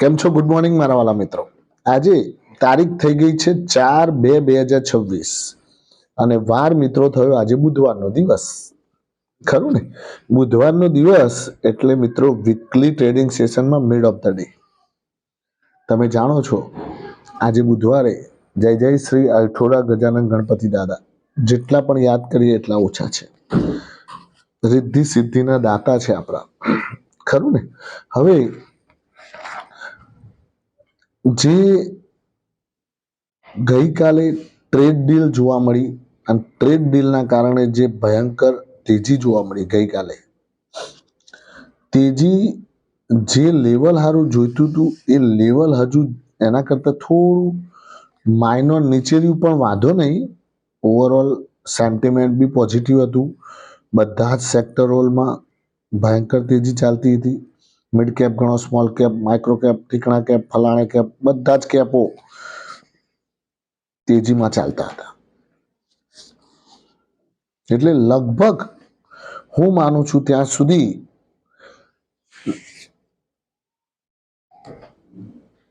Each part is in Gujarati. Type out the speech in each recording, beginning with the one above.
કેમ છો? ગુડ મોર્નિંગ મારા વાલા મિત્રો. આજે તારીખ થઈ ગઈ છે ચાર બે બે હજાર છવ્વીસ. અને વાર મિત્રો થયો આજે બુધવારનો દિવસ. ખરું ને? બુધવારનો દિવસ એટલે મિત્રો વીકલી ટ્રેડિંગ સેશનમાં મિડ ઓફ ધ ડે તમે જાણો છો, આજે બુધવારે જય જય શ્રી અઠોરા ગજાનન ગણપતિ દાદા. જેટલા પણ યાદ કરીએ એટલા ઓછા છે. રિદ્ધિ સિદ્ધિના દાતા છે આપણા. ખરું ને? હવે જે ગઈકાલે ટ્રેડ ડીલ જોવા મળી અને ટ્રેડ ડીલના કારણે જે ભયંકર તેજી જોવા મળી ગઈકાલે. તેજી જે લેવલ સારું જોઈતું હતું, એ લેવલ હજુ એના કરતાં થોડું માઇનોર નીચે રહ્યું પણ વાંધો નહીં. ઓવરઓલ સેન્ટિમેન્ટ બી પોઝિટિવ હતું. બધા જ સેક્ટરોમાં ભયંકર તેજી ચાલતી હતી. મિડ કેપ ગણો સ્મોલ કેપ માઇક્રો કેપ ઠીકણા કેપ ફલાણે કેપ બધા જ કેપો તેજીમાં ચાલતા હતા. એટલે લગભગ હું માનું છું ત્યાં સુધી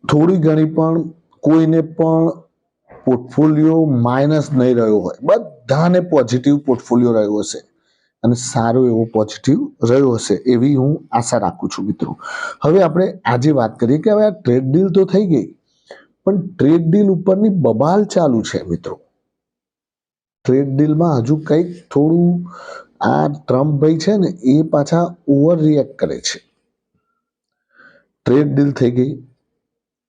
થોડી ઘણી પણ કોઈને પણ પોર્ટફોલિયો માઇનસ નહીં રહ્યો હોય. બધાને પોઝિટિવ પોર્ટફોલિયો રહ્યો હશે. અને સારો એવો પોઝિટિવ રહ્યો હશે એવી હું આશા રાખું છું મિત્રો. હવે આપણે આજે વાત કરીએ કે હવે આ ટ્રેડ ડીલ તો થઈ ગઈ, પણ ટ્રેડ ડીલ ઉપરની બબાલ ચાલુ છે મિત્રો. ટ્રેડ ડીલમાં હજુ કંઈક થોડું આ ટ્રમ્પ ભાઈ છે ને એ પાછા ઓવર રિએક્ટ કરે છે. ટ્રેડ ડીલ થઈ ગઈ.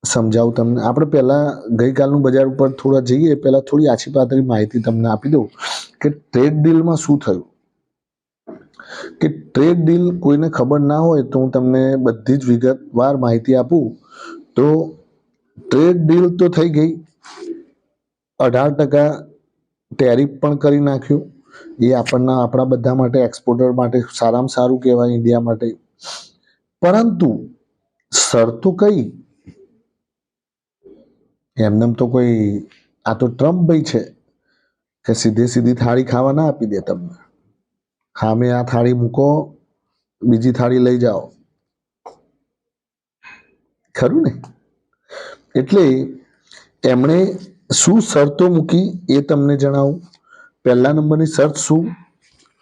સમજાવું તમને, આપણે પહેલાં ગઈકાલનું બજાર ઉપર થોડા જઈએ, પહેલાં થોડી આછી પાતળી માહિતી તમને આપી દઉં કે ટ્રેડ ડીલમાં શું થયું? કે ટ્રેડ ડીલ કોઈને ખબર ના હોય તો હું તમને બધી જ વિગતવાર માહિતી આપું. તો ટ્રેડ ડીલ તો થઈ ગઈ. અઢાર ટકા ટેરિફ પણ કરી નાખ્યું. એ આપણને, આપણા બધા માટે એક્સપોર્ટર માટે સારામાં સારું કહેવાય ઇન્ડિયા માટે. પરંતુ શરતો કઈ? એમને તો કોઈ, આ તો ટ્રમ્પ ભાઈ છે, કે સીધે સીધી થાળી ખાવા ના આપી દે તમને. સામે આ થાળી મૂકો, બીજી થાળી લઈ જાઓ. ખરું ને? એટલે એમણે શું શરતો મૂકી એ તમને જણાવું. પહેલા નંબરની શરત શું?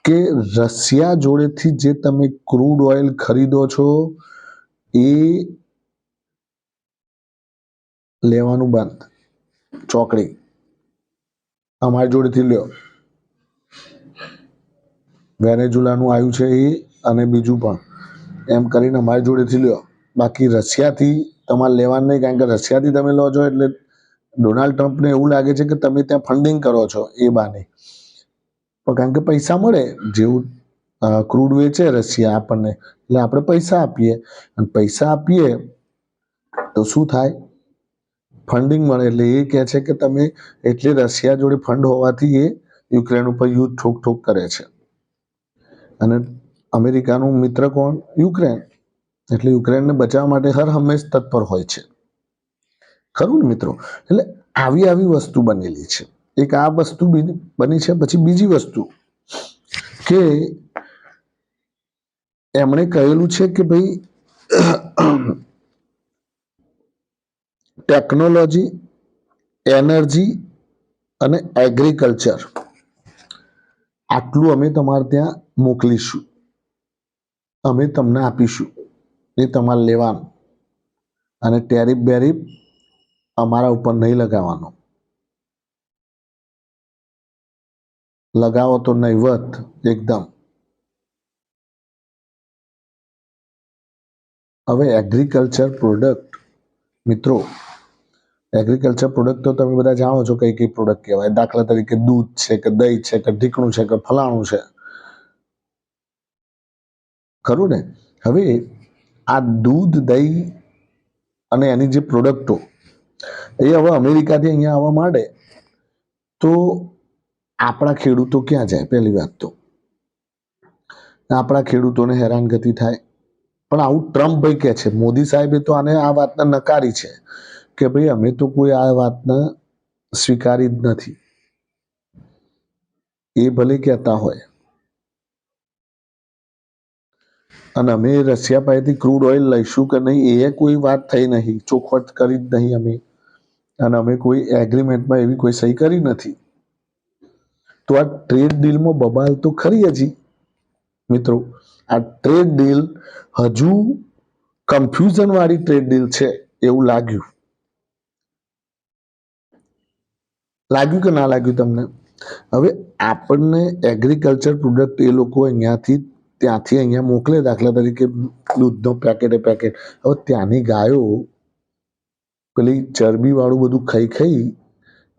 કે રશિયા જોડેથી જે તમે ક્રૂડ ઓઇલ ખરીદો છો, એ લેવાનું બંધ. ચોકડી. અમારી જોડેથી લ્યો. વેનેઝુલાનું આવ્યું છે એ અને બીજું પણ. એમ કરીને અમારી જોડેથી લ્યો. બાકી રશિયાથી તમારે લેવાનું નહીં, કારણ કે રશિયાથી તમે લો છો એટલે ડોનાલ્ડ ટ્રમ્પને એવું લાગે છે કે તમે ત્યાં ફંડિંગ કરો છો એ બાને. પણ કારણ કે પૈસા મળે, જેવું ક્રૂડ વેચે રશિયા આપણને. એટલે આપણે પૈસા આપીએ. અને પૈસા આપીએ તો શું થાય? ફંડિંગ મળે. એટલે એ કહે છે કે તમે એટલે રશિયા જોડે ફંડ હોવાથી એ યુક્રેન ઉપર યુદ્ધ ઠોક ઠોક કરે છે. અને અમેરિકાનું મિત્ર કોણ? યુક્રેન. એટલે યુક્રેનને બચાવવા માટે હર હંમેશ તત્પર હોય છે. ખરું ને મિત્રો? એટલે આવી આવી વસ્તુ બનેલી છે. એક આ વસ્તુ બની છે, પછી બીજી વસ્તુ કે એમણે કહેલું છે કે ભાઈ ટેકનોલોજી, એનર્જી અને એગ્રીકલ્ચર આટલું અમે તમારે ત્યાં મોકલીશું. અમે તમને આપીશું એ તમારે લેવાનું. અને ટેરિફ બેરિફ અમારા ઉપર નહીં લગાવવાનો. લગાવો તો નહીવત, એકદમ. હવે એગ્રીકલ્ચર પ્રોડક્ટ મિત્રો એગ્રીકલ્ચર પ્રોડક્ટ તો તમે બધા જાણો છો કઈ કઈ પ્રોડક્ટ કહેવાય. દાખલા તરીકે દૂધ છે કે દહીં છે કે ઢીકણું છે કે ફલાણું છે. ખરું ને? હવે આ દૂધ, દહીં અને એની જે પ્રોડક્ટો એ હવે અમેરિકાથી અહીંયા આવવા માંડે, તો આપણા ખેડૂતો ક્યાં જાય? પહેલી વાત તો. આપણા ખેડૂતોને હેરાનગતિ થાય. પણ આવું ટ્રમ્પ ભાઈ કહે છે, મોદી સાહેબે તો આને આ વાતને નકારી છે. કે ભાઈ અમે તો કોઈ આ વાતને સ્વીકારી જ નથી. એ ભલે કહેતા હોય. અને અમે રશિયા પાસેથી ક્રૂડ ઓઇલ લઈશું કે નહીં, એ કોઈ વાત થઈ નહીં. ચોખવટ કરી જ નહીં અમે. અને અમે કોઈ એગ્રીમેન્ટમાં એવી કોઈ સહી કરી નથી. તો આ ટ્રેડ ડીલમાં બબાલ તો ખરી હજી. મિત્રો, આ ટ્રેડ ડીલ હજુ કન્ફ્યુઝન વાળી ટ્રેડ ડીલ છે એવું લાગ્યું. લાગ્યું કે ના લાગ્યું તમને? હવે આપણને એગ્રીકલ્ચર પ્રોડક્ટ એ લોકો અહીંયાથી, ત્યાંથી અહીંયા મોકલે દાખલા તરીકે દૂધનો પેકેટ એ પેકેટ હવે ત્યાંની ગાયો પેલી ચરબીવાળું બધું ખાઈ ખાઈ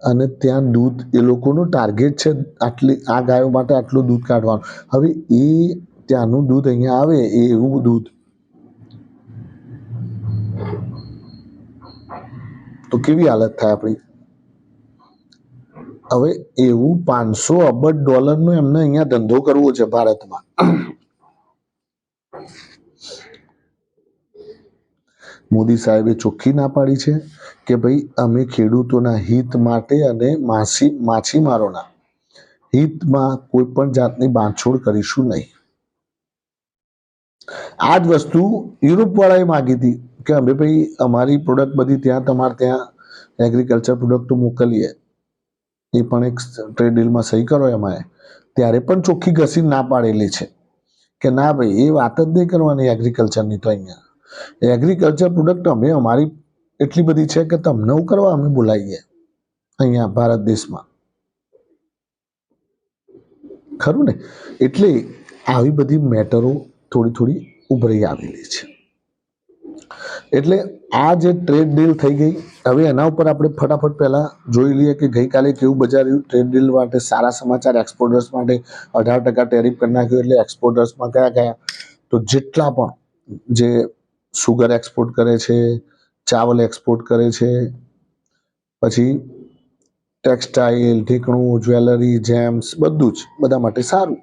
અને ત્યાં દૂધ એ લોકોનું ટાર્ગેટ છે આટલી, આ ગાયો માટે આટલું દૂધ કાઢવાનું. હવે એ ત્યાંનું દૂધ અહીંયા આવે એ એવું દૂધ. તો કેવી હાલત થાય આપણી? હવે એવું પાંચસો અબજ ડોલરનો એમને અહીંયા ધંધો કરવો છે ભારતમાં. મોદી સાહેબે ચોખ્ખી ના પાડી છે કે ભાઈ, અમે ખેડૂતોના હિત માટે અને માછી માછીમારોના હિતમાં કોઈ પણ જાતની બાંધછોડ કરીશું નહીં. આ જ વસ્તુ યુરોપ વાળાએ માગી હતી કે અમે ભાઈ અમારી પ્રોડક્ટ બધી ત્યાં, તમારે ત્યાં એગ્રીકલ્ચર પ્રોડક્ટ મોકલીએ. એ પણ એક ટ્રેડ ડીલમાં સહી કરો એમાં ત્યારે પણ ચોખ્ખી ઘસી ના પાડેલી છે. કે ના ભાઈ, એ વાત જ નહીં કરવાની એગ્રીકલ્ચરની તો અહીંયા. એગ્રીકલ્ચર પ્રોડક્ટ અમે, અમારી એટલી બધી છે કે તમને કરવા અમે બોલાવીએ. અહીંયા ભારત દેશમાં. ખરું ને? એટલે આવી બધી મેટરો થોડી થોડી ઉભરી આવેલી છે. એટલે આ જે ટ્રેડ ડીલ થઈ ગઈ, હવે એના ઉપર આપણે ફટાફટ પહેલાં જોઈ લઈએ કે ગઈકાલે કેવું બજાર રહ્યું ટ્રેડ ડીલ માટે સારા સમાચાર એક્સપોર્ટર્સ માટે અઢાર ટકા ટેરિફ કરી નાખ્યું એટલે એક્સપોર્ટર્સમાં કયા કયા? તો જેટલા પણ જે સુગર એક્સપોર્ટ કરે છે, ચાવલ એક્સપોર્ટ કરે છે, પછી ટેક્સટાઇલ ઢીકણું જ્વેલરી જેમ્સ બધું જ બધા માટે સારું.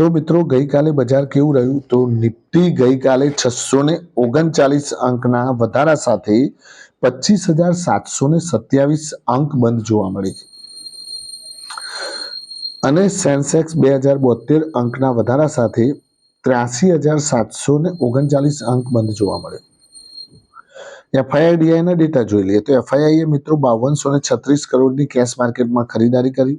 તો મિત્રો ગઈકાલે બજાર કેવું રહ્યું? તો નિફ્ટી ગઈકાલે છસો ને ઓગણચાલીસ અંકના વધારા સાથે પચીસ હજાર સાતસો ને સત્યાવીસ અંક બંધ જોવા મળી અને સેન્સેક્સ બે હજાર બોતેર અંકના વધારા સાથે ત્ર્યાસી હજાર સાતસો ને ઓગણચાલીસ અંક બંધ જોવા મળ્યો. એફઆઈઆઈડીઆઈના ડેટા જોઈ લઈએ. તો એફઆઈઆઈએ મિત્રો બાવનસો ને છત્રીસ કરોડની કેશ માર્કેટમાં ખરીદારી કરી.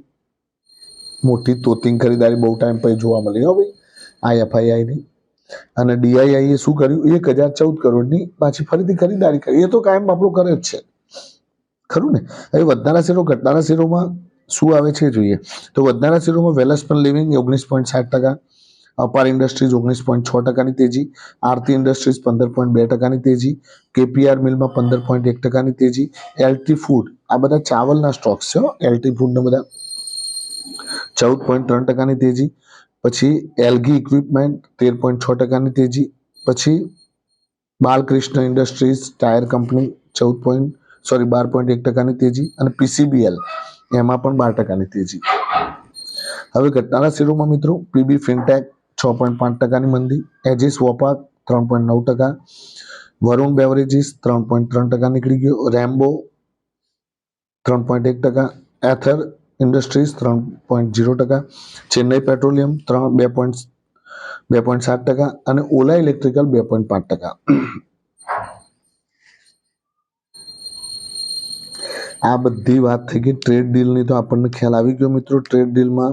મોટી તોતિંગ ખરીદારી બહુ ટાઈમ પછી જોવા મળી હો ભાઈ એફઆઈઆઈની અને ડીઆઈઆઈએ શું કર્યું? એક હજાર ચૌદ કરોડની પાછી ફરીથી ખરીદારી કરી. એ તો કાયમ આપણું કરે જ છે. ખરું ને? હવે વધનારા શેરો, ઘટનારા શેરોમાં શું આવે છે જોઈએ. તો વધનારા શેરોમાં વેલસ્પન લિવિંગ ઓગણીસ પોઈન્ટ સાત ટકા, અપાર ઇન્ડસ્ટ્રીઝ ઓગણીસ પોઈન્ટ છ ટકાની તેજી, આરતી ઇન્ડસ્ટ્રીઝ પંદર પોઈન્ટ બે ટકાની તેજી, કેપીઆર મિલમાં પંદર પોઈન્ટ એક ટકાની તેજી, એલટી ફૂડ, આ બધા ચાવલના સ્ટોક્સ છે એલટી ફૂડના બધા ચૌદ પોઈન્ટ ત્રણ ટકાની તેજી પછી એલગી ઇક્વિપમેન્ટ તેર પોઈન્ટ છ ટકાની તેજી પછી બાલકૃષ્ણ ઇન્ડસ્ટ્રીઝ ટાયર કંપની ચૌદ પોઈન્ટ સોરી બાર પોઈન્ટ એક ટકાની તેજી અને પીસીબીએલ એમાં પણ બાર ટકાની તેજી હવે ઘટનારા શેરોમાં મિત્રો પીબી ફિનટેક છ પોઈન્ટ પાંચ ટકાની મંદી એજીસ વોપાક ત્રણ પોઈન્ટ નવ ટકા વરુણ બેવરેજીસ ત્રણ પોઈન્ટ ત્રણ ટકા નીકળી ગયો રેમ્બો ત્રણ પોઈન્ટ એક ટકા એથર ઇન્ડસ્ટ્રીઝ ત્રણ પોઈન્ટ ઝીરો ટકા, ચેન્નઈ પેટ્રોલિયમ ત્રણ, બે પોઈન્ટ બે પોઈન્ટ સાત ટકા અને ઓલા ઇલેક્ટ્રિકલ બે પોઈન્ટ પાંચ ટકા. આ બધી વાત થઈ ગઈ. ટ્રેડ ડીલની તો આપણને ખ્યાલ આવી ગયો મિત્રો. ટ્રેડ ડીલમાં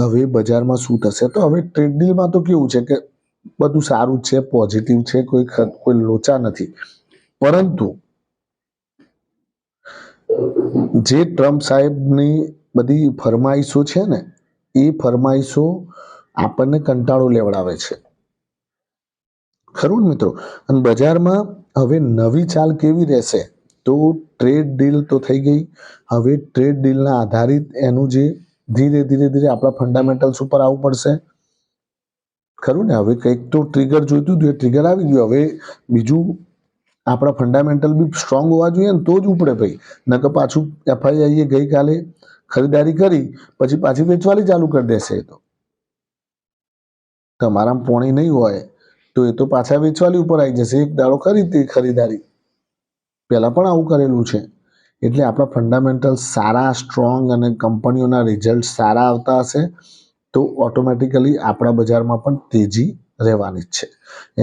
હવે બજારમાં શું થશે? તો હવે ટ્રેડ ડીલમાં તો કેવું છે કે બધું સારું છે પોઝિટિવ છે, કોઈ કોઈ લોચા નથી. પરંતુ જે ટ્રમ્પ સાહેબની બધી ફરમાઈશો છે ને, એ ફરમાઈશો આપણને કંટાળો લેવડાવે છે. ખરું મિત્રો? અને બજારમાં હવે નવી ચાલ કેવી રહેશે? તો ટ્રેડ ડીલ તો થઈ ગઈ. હવે ટ્રેડ ડીલના આધારિત એનું જે ધીરે ધીરે ધીરે આપણા ફંડામેન્ટલ્સ ઉપર આવવું પડશે. ખરું ને? હવે કંઈક તો ટ્રિગર જોઈતું હતું, એ ટ્રિગર આવી ગયું. હવે બીજું આપણા ફંડામેન્ટલ બી સ્ટ્રોંગ હોવા જોઈએ ને તો જ ઉપડે ભાઈ. કે પાછું એફઆઈઆઈએ ગઈકાલે ખરીદારી કરી, પછી પાછી વેચવાલી ચાલુ કરી દેશે એ તો. તમારામાં પોણી નહીં હોય, તો એ તો પાછા વેચવાલી ઉપર આવી જશે. એક દાડો કરી તે ખરીદારી. પહેલાં પણ આવું કરેલું છે. એટલે આપણા ફંડામેન્ટલ સારા સ્ટ્રોંગ અને કંપનીઓના રિઝલ્ટ સારા આવતા હશે, તો ઓટોમેટિકલી આપણા બજારમાં પણ તેજી રહેવાની જ છે.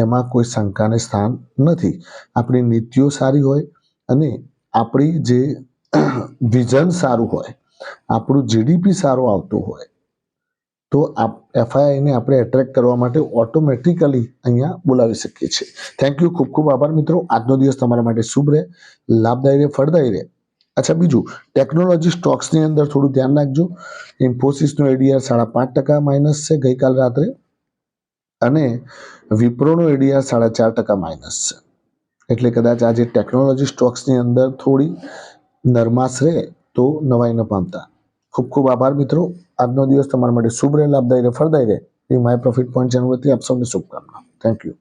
એમાં કોઈ શંકાને સ્થાન નથી. આપણી નીતિઓ સારી હોય અને આપણી જે વિઝન સારું હોય, આપણું જીડીપી સારું આવતું હોય, તો એફઆઈઆઈને આપણે એટ્રેક્ટ કરવા માટે ઓટોમેટિકલી અહીંયા બોલાવી શકીએ છીએ. થેન્ક યુ ખૂબ ખૂબ આભાર મિત્રો. આજનો દિવસ તમારા માટે શુભ રહે. લાભદાયી રહે, ફળદાયી રહે. અચ્છા, બીજું ટેકનોલોજી સ્ટોક્સની અંદર થોડું ધ્યાન રાખજો. ઇન્ફોસિસનો એડીઆર સાડા પાંચ ટકા માઇનસ છે. ગઈકાલ રાત્રે અને વિપ્રોનો એડીઆર સાડા ચાર ટકા માઇનસ છે. એટલે કદાચ આજે ટેકનોલોજી સ્ટોક્સની અંદર થોડી નરમાશ રહે તો નવાઈ ન પામતા. ખૂબ ખૂબ આભાર મિત્રો. આજનો દિવસ તમારા માટે શુભ રહે, લાભદાયી રહે, ફળદાયી રહે. એ માય પ્રોફિટ પોઈન્ટ ચેનલ વતી આપ સૌને શુભકામના. Thank you